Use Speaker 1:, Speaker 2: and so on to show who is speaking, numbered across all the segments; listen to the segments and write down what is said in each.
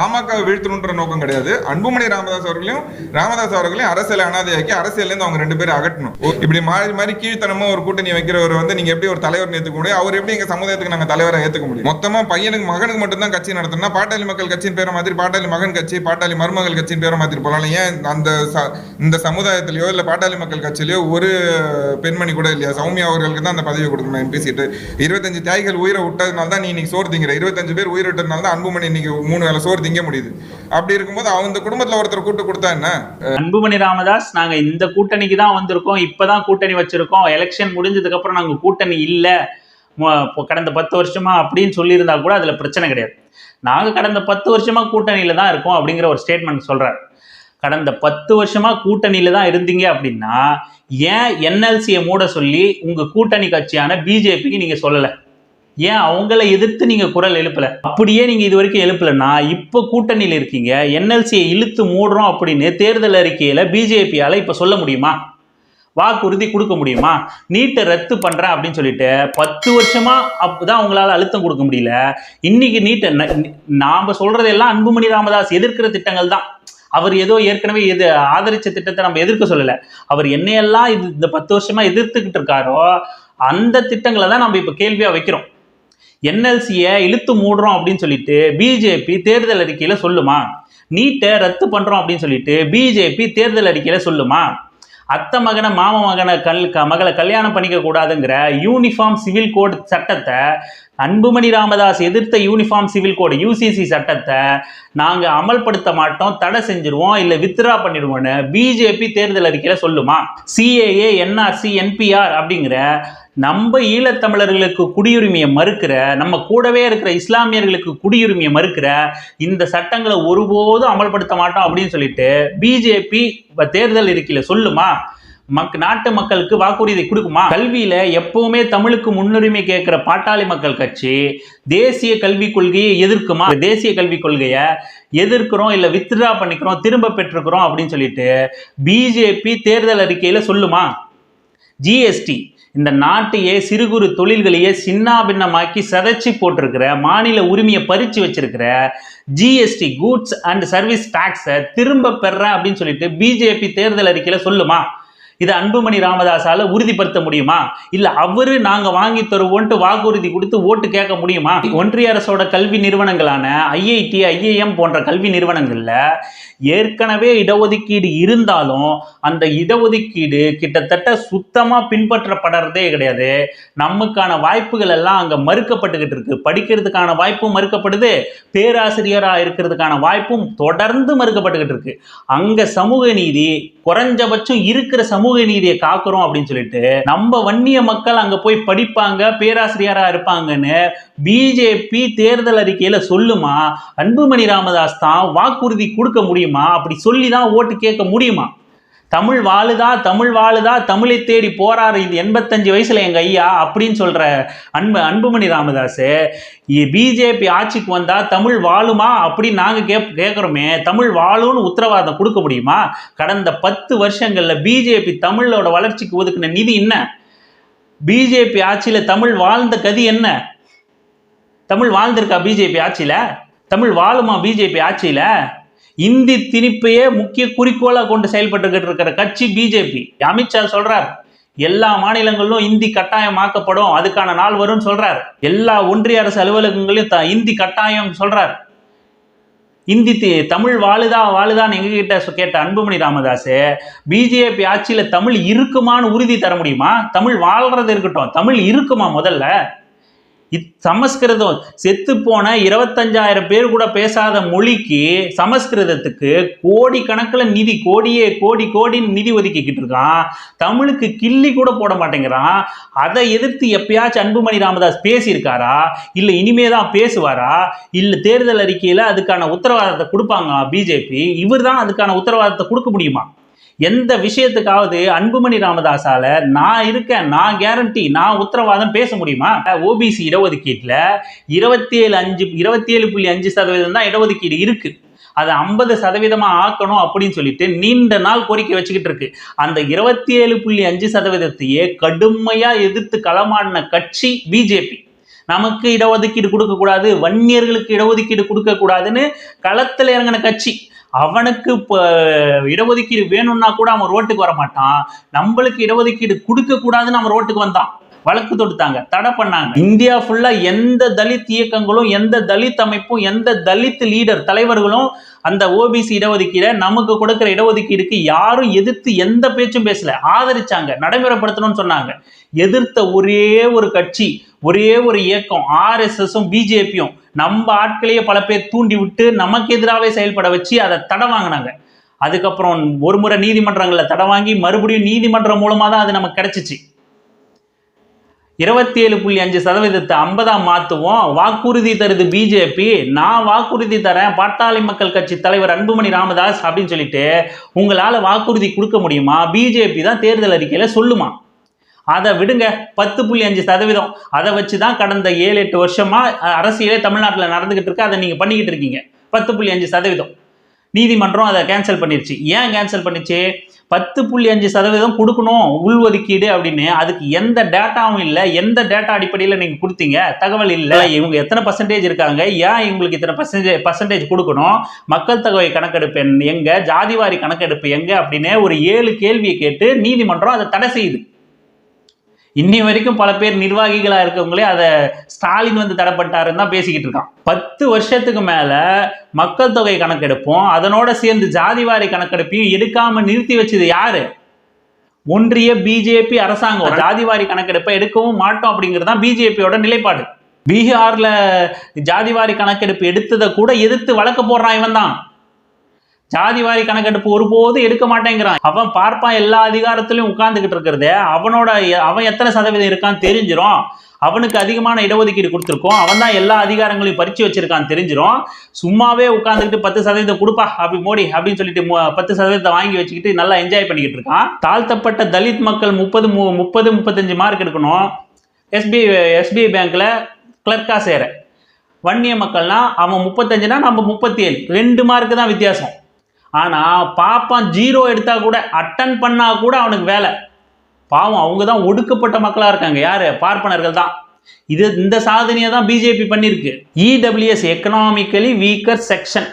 Speaker 1: பாமகவை வீழ்த்தணுன்ற நோக்கம் கிடையாது. அன்புமணி ராமதாஸ் அவர்களையும் ராமதாஸ் அவர்களையும் அரசியல் அனாதையாக்கி அரசியலேருந்து அவங்க ரெண்டு பேரும் அகட்டணும் இப்படி மாறி மாறி கீழ்த்தனமா ஒரு கூட்டணி வைக்கிறவர் வந்து நீங்க எப்படி ஒரு தலைவர் ஏத்துக்க முடியும்? அவர் எப்படி எங்க சமுதாயத்துக்கு நாங்க தலைவரை ஏத்துக்க முடியும்? மொத்தமா பையனுக்கு மகனுக்கு மட்டும் தான் கட்சி நடத்தணும்னா பாட்டாளி மக்கள் கட்சியின் பேரை மாதிரி பாட்டாளி மகன் கட்சி பாட்டாளி மருமகள் கட்சியின் பேரை மாதிரி போகலாம் ஏன் அந்த இந்த சமுதாயத்திலயோ இல்ல பாட்டாளி மக்கள் கட்சியிலயோ ஒரு பெண்மணி கூட இல்லையா? சௌமியா அவர்களுக்கு தான் அந்த பதவி கொடுக்கணும் எம்பி சீட்டு இருபத்தஞ்சு தியாகிகள் உயிரை விட்டதுனால தான் நீ இன்னைக்கு சோறு திங்கிற. இருபத்தஞ்சு பேர் உயிரிட்டதுனால தான் அன்புமணி இன்னைக்கு மூணு வேலை சோறு திங்க முடியுது. அப்படி இருக்கும்போது அவங்க குடும்பத்துல ஒருத்தர் கூட்டு கொடுத்தா என்ன?
Speaker 2: அன்புமணி ராமதாஸ் நாங்க இந்த கூட்டணிக்கு தான் வந்திருக்கோம். இப்பதான் கூட்டணி வச்சிருக்கோம். எலெக்ஷன் முடிஞ்சதுக்கு அப்புறம் நாங்க கூட்டணி இல்ல. கடந்த பத்து வருஷமா அப்படின்னு சொல்லியிருந்தா கூட அதுல பிரச்சனை கிடையாது. நாங்க கடந்த பத்து வருஷமா கூட்டணியில தான் இருக்கோம் அப்படிங்கிற ஒரு ஸ்டேட்மெண்ட் சொல்றாரு. கடந்த பத்து வருஷமா கூட்டணியில தான் இருந்தீங்க அப்படின்னா ஏன் என்எல்சியை மூட சொல்லி உங்க கூட்டணி கட்சியான பிஜேபிக்கு நீங்க சொல்லலை? ஏன் அவங்கள எதிர்த்து நீங்கள் குரல் எழுப்பலை? அப்படியே நீங்கள் இது வரைக்கும் எழுப்பலைன்னா இப்போ கூட்டணியில் இருக்கீங்க. என்எல்சியை இழுத்து மூடுறோம் அப்படின்னு தேர்தல் அறிக்கையில் பிஜேபியால் இப்போ சொல்ல முடியுமா? வாக்குறுதி கொடுக்க முடியுமா? நீட்டை ரத்து பண்ணுறேன் அப்படின்னு சொல்லிட்டு பத்து வருஷமா அப்பதான் அவங்களால அழுத்தம் கொடுக்க முடியல. இன்னைக்கு நீட்டை ந- நாம சொல்றதெல்லாம் அன்புமணி ராமதாஸ் எதிர்க்கிற திட்டங்கள் தான். அவர் ஏதோ ஏற்கனவே எது ஆதரிச்ச திட்டத்தை நம்ம எதிர்க்க சொல்லலை. அவர் என்னையெல்லாம் இது இந்த பத்து வருஷமா எதிர்த்துக்கிட்டு இருக்காரோ அந்த திட்டங்களை தான் நம்ம இப்போ கேள்வியாக வைக்கிறோம். என்எல்சியை இழுத்து மூடுறோம் அப்படின்னு சொல்லிட்டு பிஜேபி தேர்தல் அறிக்கையில் சொல்லுமா? நீட்டை ரத்து பண்ணுறோம் அப்படின்னு சொல்லிட்டு பிஜேபி தேர்தல் அறிக்கையில் சொல்லுமா? அத்தை மகனை மாம மகனை கல் க- மகளை கல்யாணம் பண்ணிக்க கூடாதுங்கிற யூனிஃபார்ம் சிவில் கோட் சட்டத்தை அன்புமணி ராமதாஸ் எதிர்த்த யூனிஃபார்ம் சிவில் கோடு யூசிசி சட்டத்தை நாங்கள் அமல்படுத்த மாட்டோம் தடை செஞ்சிருவோம் இல்லை வித்ரா பண்ணிடுவோம்னு பிஜேபி தேர்தல் அறிக்கையில் சொல்லுமா? சிஏஏ என்ஆர்சி என்பிஆர் அப்படிங்கிற நம்ம ஈழத்தமிழர்களுக்கு குடியுரிமையை மறுக்கிற நம்ம கூடவே இருக்கிற இஸ்லாமியர்களுக்கு குடியுரிமையை மறுக்கிற இந்த சட்டங்களை ஒருபோதும் அமல்படுத்த மாட்டோம் அப்படின்னு சொல்லிட்டு பிஜேபி தேர்தல் அறிக்கையில சொல்லுமா? மக் நாட்டு மக்களுக்கு வாக்குறுதி கொடுக்குமா? கல்வியில எப்பவுமே தமிழுக்கு முன்னுரிமை கேட்கிற பாட்டாளி மக்கள் கட்சி தேசிய கல்விக் கொள்கையை எதிர்க்குமா? தேசிய கல்விக் கொள்கையை எதிர்க்கிறோம் இல்லை வித்ட்ரா பண்ணிக்கிறோம் திரும்ப பெற்றுக்கிறோம் அப்படின்னு சொல்லிட்டு பிஜேபி தேர்தல் அறிக்கையில சொல்லுமா? ஜிஎஸ்டி. இந்த நாட்டையே சிறு குறு தொழில்களையே சின்னாபின்னமாக்கி சதைச்சி போட்டிருக்கிற மாநில உரிமையை பறித்து வச்சிருக்கிற ஜிஎஸ்டி கூட்ஸ் அண்ட் சர்வீஸ் டேக்ஸை திரும்ப பெறேன் அப்படின்னு சொல்லிட்டு பிஜேபி தேர்தல் அறிக்கையில் சொல்லுமா? இதை அன்புமணி ராமதாஸால் உறுதிப்படுத்த முடியுமா? இல்லை அவரு நாங்கள் வாங்கி தருவோன்ட்டு வாக்குறுதி கொடுத்து ஓட்டு கேட்க முடியுமா? ஒன்றிய அரசோட கல்வி நிறுவனங்களான ஐஐடி ஐஏஎம் போன்ற கல்வி நிறுவனங்களில் ஏற்கனவே இடஒதுக்கீடு இருந்தாலும் அந்த இடஒதுக்கீடு கிட்டத்தட்ட சுத்தமாக பின்பற்றப்படுறதே கிடையாது. நமக்கான வாய்ப்புகள் எல்லாம் அங்கே மறுக்கப்பட்டுக்கிட்டு இருக்கு. படிக்கிறதுக்கான வாய்ப்பும் மறுக்கப்படுது. பேராசிரியராக இருக்கிறதுக்கான வாய்ப்பும் தொடர்ந்து மறுக்கப்பட்டுக்கிட்டு இருக்கு. அங்கே சமூக நீதி குறைஞ்சபட்சம் இருக்கிற சமூக நீதியை காக்குறோம் அப்படின்னு சொல்லிட்டு நம்ம வன்னிய மக்கள் அங்க போய் படிப்பாங்க பேராசிரியரா இருப்பாங்கன்னு பிஜேபி தேர்தல் அறிக்கையில சொல்லுமா? அன்புமணி ராமதாஸ் தான் வாக்குறுதி கொடுக்க முடியுமா? அப்படி சொல்லி தான் ஓட்டு கேட்க முடியுமா? தமிழ் வாழுதா தமிழ் வாழுதா தமிழை தேடி போறாரு இது எண்பத்தஞ்சு வயசுல எங்க ஐயா அப்படின்னு சொல்ற அன்பு அன்புமணி ராமதாஸ் பிஜேபி ஆட்சிக்கு வந்தா தமிழ் வாழுமா அப்படின்னு நாங்க கேப் கேட்குறோமே தமிழ் வாழும்னு உத்தரவாதம் கொடுக்க முடியுமா? கடந்த பத்து வருஷங்கள்ல பிஜேபி தமிழோட வளர்ச்சிக்கு ஒதுக்கின நிதி என்ன? பிஜேபி ஆட்சியில தமிழ் வாழ்ந்த கதி என்ன? தமிழ் வாழ்ந்திருக்கா பிஜேபி ஆட்சியில? தமிழ் வாழுமா பிஜேபி ஆட்சியில? இந்தி திணிப்பையே முக்கிய குறிக்கோளாக கொண்டு செயல்பட்டுக்கிட்டு இருக்கிற கட்சி பிஜேபி அமித்ஷா சொல்றார் எல்லா மாநிலங்களிலும் இந்தி கட்டாயமாக்கப்படும் அதுக்கான நாள் வரும்னு சொல்றார். எல்லா ஒன்றிய அரசு அலுவலகங்களையும் த- இந்தி கட்டாயம் சொல்றார். இந்தி தி- தமிழ் வாழுதா வாழுதான்னு எங்ககிட்ட கேட்ட அன்புமணி ராமதாஸ் பிஜேபி ஆட்சியில தமிழ் இருக்குமான்னு உறுதி தர முடியுமா? தமிழ் வாழ்றது இருக்கட்டும் தமிழ் இருக்குமா முதல்ல? சமஸ்கிருதம். செத்து போன இருபத்தஞ்சாயிரம் பேர் கூட பேசாத மொழிக்கு சமஸ்கிருதத்துக்கு கோடி கணக்கில் நிதி கோடியே கோடி கோடின்னு நிதி ஒதுக்கிக்கிட்டு இருக்கான். தமிழுக்கு கிள்ளி கூட போட மாட்டேங்கிறான். அதை எதிர்த்து எப்பயாச்சும் அன்புமணி ராமதாஸ் பேசியிருக்காரா? இல்லை இனிமே தான் பேசுவாரா? இல்லை தேர்தல் அறிக்கையில் அதுக்கான உத்தரவாதத்தை கொடுப்பாங்க பிஜேபி. இவர் தான் அதுக்கான உத்தரவாதத்தை கொடுக்க முடியுமா? எந்த விஷயத்துக்காவது அன்புமணி ராமதாஸால நான் இருக்கேன் நான் கேரண்டி நான் உத்தரவாதம் பேச முடியுமா? ஓபிசி இடஒதுக்கீட்டில் இருபத்தி ஏழு அஞ்சு இருபத்தி ஏழு புள்ளி அஞ்சு சதவீதம் தான் இடஒதுக்கீடு இருக்கு. அதை ஐம்பது சதவீதமாக ஆக்கணும் அப்படின்னு சொல்லிட்டு நீண்ட நாள் கோரிக்கை வச்சுக்கிட்டு இருக்கு. அந்த இருபத்தி ஏழு புள்ளி அஞ்சு சதவீதத்தையே கடுமையாக எதிர்த்து களமாடின கட்சி பிஜேபி நமக்கு இடஒதுக்கீடு கொடுக்கக்கூடாது வன்னியர்களுக்கு இடஒதுக்கீடு கொடுக்கக்கூடாதுன்னு களத்தில் இறங்கின கட்சி. அவனுக்கு இப்போ இடஒதுக்கீடு வேணும்னா கூட அவன் ரோட்டுக்கு வர மாட்டான் நம்மளுக்கு இடஒதுக்கீடு கொடுக்க கூடாதுன்னு அவன் ரோட்டுக்கு வந்தான். வழக்கு தொடுத்தாங்க தடை பண்ணாங்க. இந்தியா ஃபுல்லா எந்த தலித் இயக்கங்களும் எந்த தலித் அமைப்பும் எந்த தலித் லீடர் தலைவர்களும் அந்த ஓபிசி இடஒதுக்கீடை நமக்கு கொடுக்கிற இடஒதுக்கீடுக்கு யாரும் எதிர்த்து எந்த பேச்சும் பேசல. ஆதரிச்சாங்க நடைமுறைப்படுத்தணும்னு சொன்னாங்க. எதிர்த்த ஒரே ஒரு கட்சி ஒரே ஒரு இயக்கம் ஆர்எஸ்எஸும் பிஜேபியும் நம்ம ஆட்களையே பல பேர் தூண்டி விட்டு நமக்கு எதிராகவே செயல்பட வச்சு அதை தடை வாங்கினாங்க. அதுக்கப்புறம் ஒரு முறை நீதிமன்றங்களில் தடை வாங்கி மறுபடியும் நீதிமன்றம் மூலமாக தான் அது நமக்கு கிடைச்சிச்சு. இருபத்தி ஏழு புள்ளி அஞ்சு சதவீதத்தை ஐம்பதாம் மாற்றுவோம் வாக்குறுதி தருது பிஜேபி நான் வாக்குறுதி தரேன். பாட்டாளி மக்கள் கட்சி தலைவர் அன்புமணி ராமதாஸ் அப்படின்னு சொல்லிட்டு உங்களால் வாக்குறுதி கொடுக்க முடியுமா? பிஜேபி தான் தேர்தல் அறிக்கையில் சொல்லுமா? அதை விடுங்க. பத்து புள்ளி அஞ்சு சதவீதம். அதை வச்சு தான் கடந்த ஏழு எட்டு வருஷமா அஹ், அரசியலே தமிழ்நாட்டில் நடந்துகிட்டு இருக்கு. அதை நீங்க பண்ணிக்கிட்டு இருக்கீங்க. பத்து புள்ளி அஞ்சு சதவீதம். நீதிமன்றம் அதை கேன்சல் பண்ணிருச்சு. ஏன் கேன்சல் பண்ணிச்சு? பத்து புள்ளி அஞ்சு சதவீதம் கொடுக்கணும் உள்ஒதுக்கீடு அப்படின்னு. அதுக்கு எந்த டேட்டாவும் இல்லை. எந்த டேட்டா அடிப்படையில் நீங்கள் கொடுத்தீங்க? தகவல் இல்லை. இவங்க எத்தனை பர்சன்டேஜ் இருக்காங்க? ஏன் இவங்களுக்கு இத்தனை பர்சன்டேஜ் பர்சன்டேஜ் கொடுக்கணும்? மக்கள் தொகை கணக்கெடுப்பு எங்க? ஜாதிவாரி கணக்கெடுப்பு எங்க? அப்படின்னு ஒரு ஏழு கேள்வியை கேட்டு நீதிமன்றம் அதை தடை செய்யுது. இன்னி வரைக்கும் பல பேர் நிர்வாகிகளாக இருக்கவங்களே அதை ஸ்டாலின் வந்து தடப்பட்டாருன்னு தான் பேசிக்கிட்டு இருக்கான். பத்து வருஷத்துக்கு மேலே மக்கள் தொகை கணக்கெடுப்போம் அதனோட சேர்ந்து ஜாதிவாரி கணக்கெடுப்பையும் எடுக்காமல் நிறுத்தி வச்சது யாரு? ஒன்றிய பிஜேபி அரசாங்கம். ஜாதிவாரி கணக்கெடுப்பை எடுக்கவும் மாட்டோம் அப்படிங்கிறது தான் பிஜேபியோட நிலைப்பாடு. பீகார்ல ஜாதிவாரி கணக்கெடுப்பு எடுத்ததை கூட எதிர்த்து வழக்கு போடுறான் இவன் தான் ஜாதிவாரி கணக்கெடுப்பு ஒருபோதும் எடுக்க மாட்டேங்கிறான். அவன் பார்ப்பான் எல்லா அதிகாரத்திலையும் உட்கார்ந்துகிட்டு இருக்கிறதே. அவனோட அவன் எத்தனை சதவீதம் இருக்கான்னு தெரிஞ்சிடும் அவனுக்கு அதிகமான இடஒதுக்கீடு கொடுத்துருக்கோம். அவன் தான் எல்லா அதிகாரங்களையும் பறிச்சு வச்சிருக்கான்னு தெரிஞ்சிடும் சும்மாவே உட்காந்துக்கிட்டு பத்து சதவீதம் கொடுப்பா அப்படி மோடி அப்படின்னு சொல்லிட்டு பத்து சதவீதத்தை வாங்கி வச்சுக்கிட்டு நல்லா என்ஜாய் பண்ணிக்கிட்டு இருக்கான். தாழ்த்தப்பட்ட தலித் மக்கள் முப்பது மு- முப்பது முப்பத்தஞ்சு மார்க் எடுக்கணும். எஸ்பிஐ எஸ்பிஐ பேங்க்ல கிளர்க்கா சேர. வன்னிய மக்கள்னா அவன் முப்பத்தஞ்சுனா நம்ம முப்பத்தி ஏழு ரெண்டு மார்க்கு தான் வித்தியாசம். ஆனால் பாப்பான் ஜீரோ எடுத்தால் கூட அட்டன் பண்ணால் கூட அவனுக்கு வேலை. பாவம் அவங்க தான் ஒடுக்கப்பட்ட மக்களாக இருக்காங்க. யார்? பார்ப்பனர்கள் தான். இது இந்த சாதனையை தான் பிஜேபி பண்ணியிருக்கு இடபிள்யூஎஸ் எக்கனாமிக்கலி வீக்கர் செக்ஷன்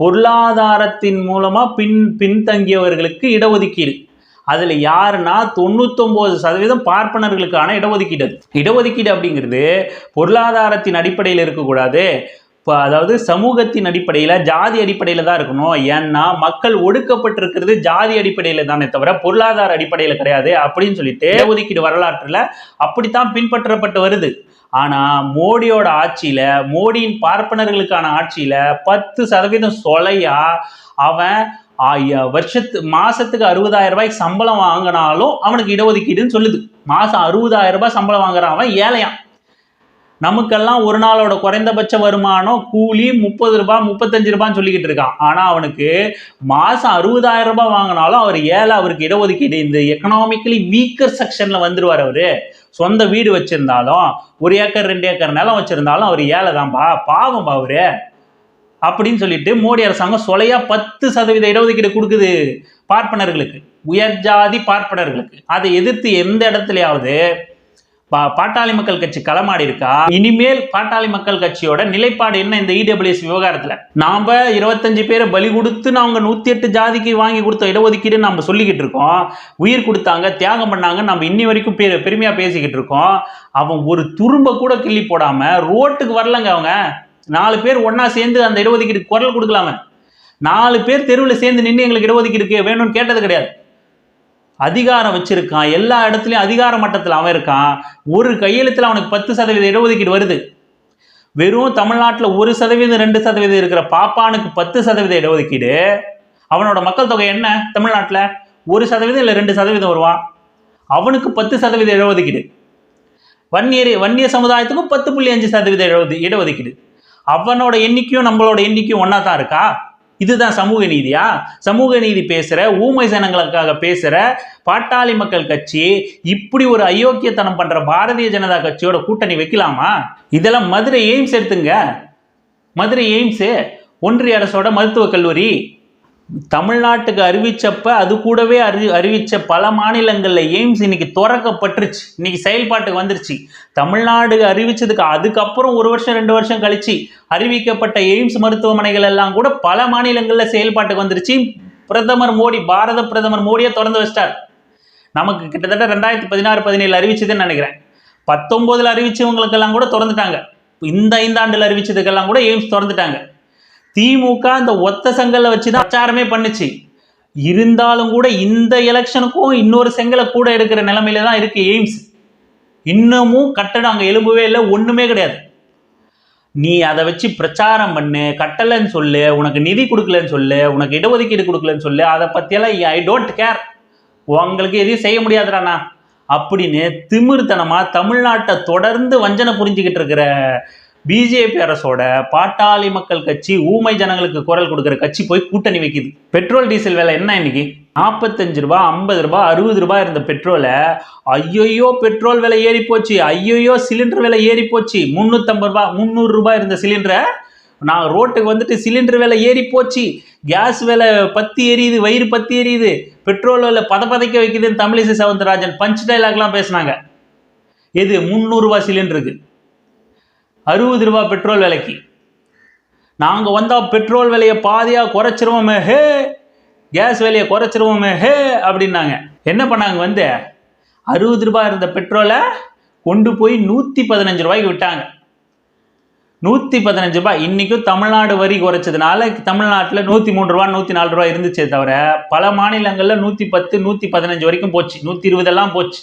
Speaker 2: பொருளாதாரத்தின் மூலமாக பின் பின்தங்கியவர்களுக்கு இடஒதுக்கீடு. அதில் யாருன்னா தொண்ணூத்தொம்போது சதவீதம் பார்ப்பனர்களுக்கான இடஒதுக்கீடு இடஒதுக்கீடு அப்படிங்கிறது பொருளாதாரத்தின் அடிப்படையில் இருக்கக்கூடாது. இப்போ அதாவது சமூகத்தின் அடிப்படையில் ஜாதி அடிப்படையில் தான் இருக்கணும். ஏன்னா மக்கள் ஒடுக்கப்பட்டிருக்கிறது ஜாதி அடிப்படையில் தானே தவிர பொருளாதார அடிப்படையில் கிடையாது அப்படின்னு சொல்லிட்டு ஒதுக்கீடு வரலாற்றில் அப்படித்தான் பின்பற்றப்பட்டு வருது. ஆனால் மோடியோட ஆட்சியில் மோடியின் பார்ப்பனர்களுக்கான ஆட்சியில் பத்து சதவீதம் சொலையா அவன் வருஷத்து மாசத்துக்கு அறுபதாயிரம் ரூபாய்க்கு சம்பளம் வாங்கினாலும் அவனுக்கு இடஒதுக்கீடுன்னு சொல்லுது. மாசம் அறுபதாயிரம் ரூபாய் சம்பளம் வாங்குறான் அவன் ஏழையான் நமக்கெல்லாம் ஒரு நாளோட குறைந்தபட்ச வருமானம் கூலி முப்பது ரூபாய் முப்பத்தஞ்சு ரூபான்னு சொல்லிக்கிட்டு இருக்கான். ஆனால் அவனுக்கு மாதம் அறுபதாயிரம் ரூபாய் வாங்கினாலும் அவர் ஏழை அவருக்கு இடஒதுக்கீடு இந்த எக்கனாமிக்கலி வீக்கர் செக்ஷனில் வந்துடுவார் அவர். சொந்த வீடு வச்சிருந்தாலும் ஒரு ஏக்கர் ரெண்டு ஏக்கர் நிலம் வச்சிருந்தாலும் அவர் ஏழை தான்பா பாவம்பா அவரு. அப்படின்னு சொல்லிட்டு மோடி அரசாங்கம் சொலையாக பத்து சதவீத இடஒதுக்கீடு கொடுக்குது பார்ப்பனர்களுக்கு உயர் ஜாதி பார்ப்பனர்களுக்கு. அதை எதிர்த்து எந்த இடத்துலையாவது பாட்டாளி மக்கள் கட்சி களமாடி இருக்கா? இனிமேல் பாட்டாளி மக்கள் கட்சியோட நிலைப்பாடு என்ன இந்த இடபிள்யூஎஸ் விவகாரத்துல? நாம இருபத்தஞ்சு பேரை பலி கொடுத்து அவங்க நூத்தி எட்டு ஜாதிக்கு வாங்கி கொடுத்த இடஒதுக்கீடு நம்ம சொல்லிக்கிட்டு இருக்கோம். உயிர் கொடுத்தாங்க தியாகம் பண்ணாங்க நம்ம இன்னி வரைக்கும் பெ- பெருமையா பேசிக்கிட்டு இருக்கோம். அவன் ஒரு துரும்ப கூட கிள்ளி போடாம ரோட்டுக்கு வரலங்க அவங்க. நாலு பேர் ஒன்றா சேர்ந்து அந்த இடஒதுக்கீடு குரல் கொடுக்கலாம. நாலு பேர் தெருவில் சேர்ந்து நின்று எங்களுக்கு இடஒதுக்கீடு வேணும்னு கேட்டது கிடையாது. அதிகாரம் வச்சிருக்கான். எல்லா இடத்துலையும் அதிகார மட்டத்தில் அவன் இருக்கான். ஒரு கையெழுத்தில் அவனுக்கு பத்து சதவீத இடஒதுக்கீடு வருது. வெறும் தமிழ்நாட்டில் ஒரு சதவீதம் ரெண்டு சதவீதம் இருக்கிற பாப்பானுக்கு பத்து சதவீத இடஒதுக்கீடு. அவனோட மக்கள் தொகை என்ன? தமிழ்நாட்டில் ஒரு சதவீதம் இல்லை ரெண்டு சதவீதம் வருவான். அவனுக்கு பத்து சதவீத இடஒதுக்கீடு. வன்னியர் வன்னிய சமுதாயத்துக்கும் பத்து புள்ளி அஞ்சு சதவீத இடஒது இடஒதுக்கீடு. அவனோட எண்ணிக்கையும் நம்மளோட எண்ணிக்கையும் ஒன்றா தான் இருக்கா? இதுதான் சமூக நீதியா? சமூக நீதி பேசுற ஊமை ஜனங்களுக்காக பேசுற பாட்டாளி மக்கள் கட்சி இப்படி ஒரு அயோக்கியத்தனம் பண்ற பாரதிய ஜனதா கட்சியோட கூட்டணி வைக்கலாமா? இதெல்லாம் மதுரை எய்ம்ஸ் எடுத்துங்க. மதுரை எய்ம்ஸ் ஒன்றிய அரசோட மருத்துவக் கல்லூரி. தமிழ்நாட்டுக்கு அறிவிச்சப்ப அது கூடவே அறி அறிவித்த பல மாநிலங்களில் எய்ம்ஸ் இன்னைக்கு திறக்கப்பட்டுருச்சு. இன்னைக்கு செயல்பாட்டுக்கு வந்துருச்சு. தமிழ்நாடு அறிவிச்சதுக்கு அதுக்கப்புறம் ஒரு வருஷம் ரெண்டு வருஷம் கழிச்சு அறிவிக்கப்பட்ட எய்ம்ஸ் மருத்துவமனைகள் எல்லாம் கூட பல மாநிலங்களில் செயல்பாட்டுக்கு வந்துருச்சு. பிரதமர் மோடி பாரத பிரதமர் மோடியை திறந்து வச்சிட்டார். நமக்கு கிட்டத்தட்ட ரெண்டாயிரத்தி பதினாறு பதினேழு அறிவிச்சதுன்னு நினைக்கிறேன். பத்தொம்போதில் அறிவிச்சவங்களுக்கெல்லாம் கூட திறந்துட்டாங்க. இந்த ஐந்தாண்டில் அறிவிச்சதுக்கெல்லாம் கூட எய்ம்ஸ் திறந்துட்டாங்க. திமுக இந்த ஒத்த செங்கல்ல வச்சு தான் பிரச்சாரமே பண்ணுச்சு. இருந்தாலும் கூட இந்த எலெக்ஷனுக்கும் இன்னொரு செங்கலை கூட எடுக்கிற நிலைமையில தான் இருக்கு எய்ம்ஸ். இன்னமும் கட்டடம் அங்கே எழும்பவே இல்லை ஒன்றுமே கிடையாது. நீ அதை வச்சு பிரச்சாரம் பண்ணு கட்டலைன்னு சொல்லு உனக்கு நிதி கொடுக்கலன்னு சொல்லு உனக்கு இடஒதுக்கீடு கொடுக்கலன்னு சொல்லு அதை பற்றியெல்லாம் ஐ டோன்ட் கேர் உங்களுக்கு எதையும் செய்ய முடியாதுடாண்ணா அப்படின்னு திமிர்த்தனமாக தமிழ்நாட்டை தொடர்ந்து வஞ்சனை புரிஞ்சுக்கிட்டு இருக்கிற பிஜேபி அரசோட பாட்டாளி மக்கள் கட்சி ஊமை ஜனங்களுக்கு குரல் கொடுக்குற கட்சி போய் கூட்டணி வைக்குது. பெட்ரோல் டீசல் விலை என்ன இன்னைக்கு? நாற்பத்தஞ்சு ரூபா ஐம்பது ரூபா அறுபது ரூபாய் இருந்த பெட்ரோலை ஐயோயோ பெட்ரோல் விலை ஏறி போச்சு ஐயோயோ சிலிண்டர் விலை ஏறி போச்சு. முந்நூற்றம்பது ரூபா முந்நூறுரூபா இருந்த சிலிண்டரை நான் ரோட்டுக்கு வந்துட்டு சிலிண்டர் விலை ஏறி போச்சு. கேஸ் விலை பத்தி எரியுது வயிறு பத்தி எரியுது. பெட்ரோல் விலை பத பதைக்க வைக்குதுன்னு தமிழிசை சவுந்தரராஜன் பஞ்ச் டைலாக்லாம் பேசுனாங்க. எது? முந்நூறுரூவா சிலிண்டருக்கு. அறுபது ரூபா பெட்ரோல் விலைக்கு. நாங்கள் வந்தால் பெட்ரோல் விலையை பாதியாக குறைச்சிருவோமே ஹே கேஸ் விலையை குறைச்சிருவோமே ஹே அப்படின்னாங்க. என்ன பண்ணாங்க வந்து? அறுபது ரூபாய் இருந்த பெட்ரோலை கொண்டு போய் நூற்றி பதினஞ்சு ரூபாய்க்கு விட்டாங்க. நூற்றி பதினஞ்சு ரூபாய். இன்றைக்கும் தமிழ்நாடு வரி குறைச்சதுனால தமிழ்நாட்டில் நூற்றி மூணு ரூபா நூற்றி நாலு ரூபா இருந்துச்சே தவிர பல மாநிலங்களில் நூற்றி பத்து நூற்றி பதினஞ்சு வரைக்கும் போச்சு. நூற்றி இருபதெல்லாம் போச்சு.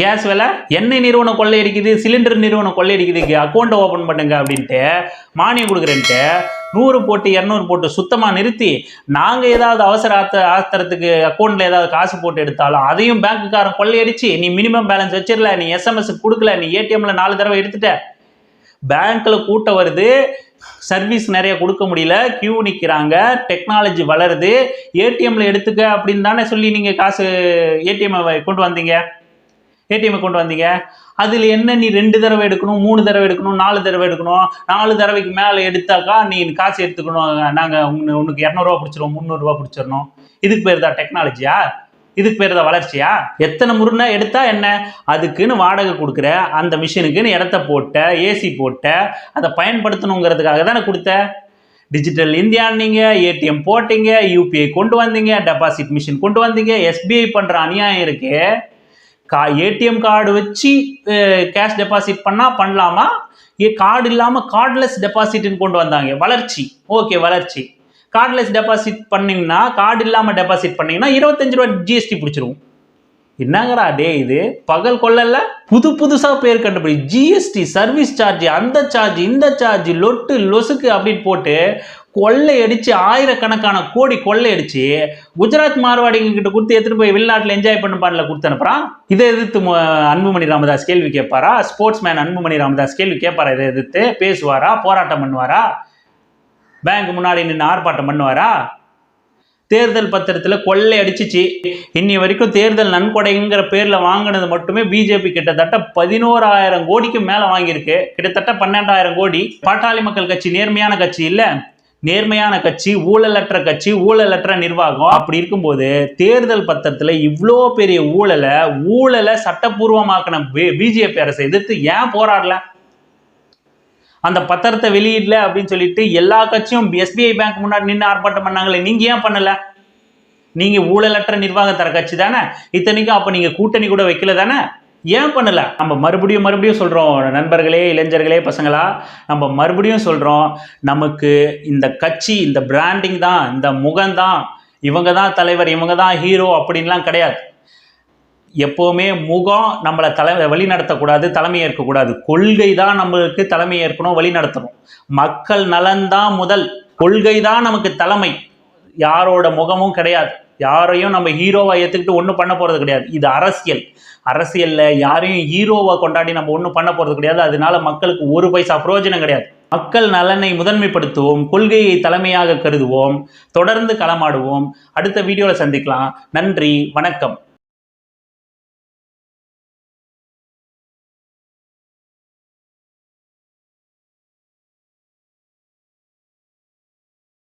Speaker 2: கேஸ் விலை எண்ணெய் நிறுவனம் கொள்ளையடிக்குது சிலிண்டர் நிறுவனம் கொள்ளையடிக்குது அக்கௌண்ட்டை ஓப்பன் பண்ணுங்க அப்படின்ட்டு மானியம் கொடுக்குறேன்ட்டு நூறு போட்டு இரநூறு போட்டு சுத்தமாக நிறுத்தி நாங்கள் ஏதாவது அவசர ஆத்த ஆத்திரத்துக்கு அக்கௌண்ட்டில் ஏதாவது காசு போட்டு எடுத்தாலும் அதையும் பேங்க்குக்காரன் கொள்ளையடிச்சு நீ மினிமம் பேலன்ஸ் வச்சிடல நீ எஸ்எம்எஸ் கொடுக்கல நீ ஏடிஎம்மில் நாலு தடவை எடுத்துட்ட. பேங்க்கில் கூட்டம் வருது சர்வீஸ் நிறைய கொடுக்க முடியல கியூ நிற்கிறாங்க டெக்னாலஜி வளருது ஏடிஎம்மில் எடுத்துக்க அப்படின்னு தானே சொல்லி நீங்கள் காசு ஏடிஎம்மை கொண்டு வந்தீங்க. ஏடிஎம் கொண்டு வந்தீங்க. அதில் என்ன நீ ரெண்டு தடவை எடுக்கணும் மூணு தடவை எடுக்கணும் நாலு தடவை எடுக்கணும் நாலு தடவைக்கு மேலே எடுத்தாக்கா நீ காசு எடுத்துக்கணும். நாங்கள் உன்னு உனக்கு இரநூறுவா பிடிச்சிருவோம் முந்நூறுரூவா பிடிச்சிடணும். இதுக்கு பேர் தான் டெக்னாலஜியா இதுக்கு பேர் தான் வளர்ச்சியா? எத்தனை முருனை எடுத்தா என்ன? அதுக்குன்னு வாடகை கொடுக்குற அந்த மிஷினுக்குன்னு இடத்த போட்ட ஏசி போட்ட அதை பயன்படுத்தணுங்கிறதுக்காக தானே கொடுத்த? டிஜிட்டல் இந்தியான்னீங்க ஏடிஎம் போட்டீங்க யூபிஐ கொண்டு வந்தீங்க டெபாசிட் மிஷின் கொண்டு வந்தீங்க எஸ்பிஐ பண்ணுற அநியாயம் இருக்குது கா ஏடிஎம் கார்டு வச்சு கேஷ் டெபாசிட் பண்ணால் பண்ணலாமா? ஏ கார்டு இல்லாமல் கார்ட்லெஸ் டெபாசிட்னு கொண்டு வந்தாங்க. வளர்ச்சி. ஓகே வளர்ச்சி. கார்ட்லெஸ் டெபாசிட் பண்ணிங்கன்னா கார்டு இல்லாமல் டெபாசிட் பண்ணிங்கன்னா இருபத்தஞ்சு ரூபா ஜிஎஸ்டி பிடிச்சிருவோம் என்னங்கடா டே இது? பகல் கொள்ளல புது புதுசாக பேர் கண்டுபிடி. ஜிஎஸ்டி சர்வீஸ் சார்ஜ் அந்த சார்ஜ் இந்த சார்ஜ் லொட்டு லொசுக்கு அப்படின்னு போட்டு கொள்ளையடிச்சு ஆயிரக்கணக்கான கோடி கொள்ளையடிச்சு குஜராத் மார்வாடிங்க கிட்ட கொடுத்து எடுத்துட்டு போய் வெளிநாட்டில் என்ஜாய் பண்ணுப்பான்ல கொடுத்து அனுப்புறான். இதை எதிர்த்து அன்புமணி ராமதாஸ் கேள்வி கேட்பாரா? ஸ்போர்ட்ஸ் மேன் அன்புமணி ராமதாஸ் கேள்வி கேட்பாரா? இதை எதிர்த்து பேசுவாரா? போராட்டம் பண்ணுவாரா? பேங்க் முன்னாடி நின்று ஆர்ப்பாட்டம் பண்ணுவாரா? தேர்தல் பத்திரத்தில் கொள்ளை அடிச்சிச்சு இன்னி வரைக்கும் தேர்தல் நன்கொடைங்கிற பேரில் வாங்கினது மட்டுமே பிஜேபி கிட்டத்தட்ட பதினோராயிரம் கோடிக்கு மேலே வாங்கியிருக்கு. கிட்டத்தட்ட பன்னெண்டாயிரம் கோடி. பாட்டாளி மக்கள் கட்சி நேர்மையான கட்சி இல்லை. நேர்மையான கட்சி ஊழலற்ற கட்சி ஊழலற்ற நிர்வாகம் அப்படி இருக்கும்போது தேர்தல் பத்திரத்தில் இவ்வளோ பெரிய ஊழலை ஊழலை சட்டப்பூர்வமாக்கின பிஜேபி அரசை எதிர்த்து ஏன் போராடல? அந்த பத்திரத்தை வெளியிடல அப்படின்னு சொல்லிட்டு எல்லா கட்சியும் எஸ்பிஐ பேங்க் முன்னாடி நின்று ஆர்ப்பாட்டம் பண்ணாங்களே நீங்க ஏன் பண்ணல? நீங்க ஊழலற்ற நிர்வாகம் தர கட்சி தானே? இத்தனைக்கும் அப்ப நீங்க கூட்டணி கூட வைக்கல தானே? ஏன் பண்ணல? நம்ம மறுபடியும் மறுபடியும் சொல்கிறோம் நண்பர்களே இளைஞர்களே பசங்களா நம்ம மறுபடியும் சொல்கிறோம் நமக்கு இந்த கட்சி இந்த பிராண்டிங் தான் இந்த முகம்தான் இவங்க தான் தலைவர் இவங்க தான் ஹீரோ அப்படின்லாம் கிடையாது. எப்போவுமே முகம் நம்மளை தலை வழி நடத்தக்கூடாது தலைமை ஏற்கக்கூடாது. கொள்கை தான் நம்மளுக்கு தலைமை ஏற்கணும் வழி நடத்தணும். மக்கள் நலன்தான் முதல். கொள்கை தான் நமக்கு தலைமை. யாரோட முகமும் கிடையாது. யாரையும் நம்ம ஹீரோவாக ஏற்றுக்கிட்டு ஒன்றும் பண்ண போகிறது கிடையாது. இது அரசியல். அரசியலில் யாரையும் ஹீரோவாக கொண்டாடி நம்ம ஒன்றும் பண்ண போகிறது கிடையாது. அதனால மக்களுக்கு ஒரு பைசா பிரயோஜனம் கிடையாது. மக்கள் நலனை முதன்மைப்படுத்துவோம் கொள்கையை தலைமையாக கருதுவோம் தொடர்ந்து களமாடுவோம். அடுத்த வீடியோவில் சந்திக்கலாம். நன்றி வணக்கம்.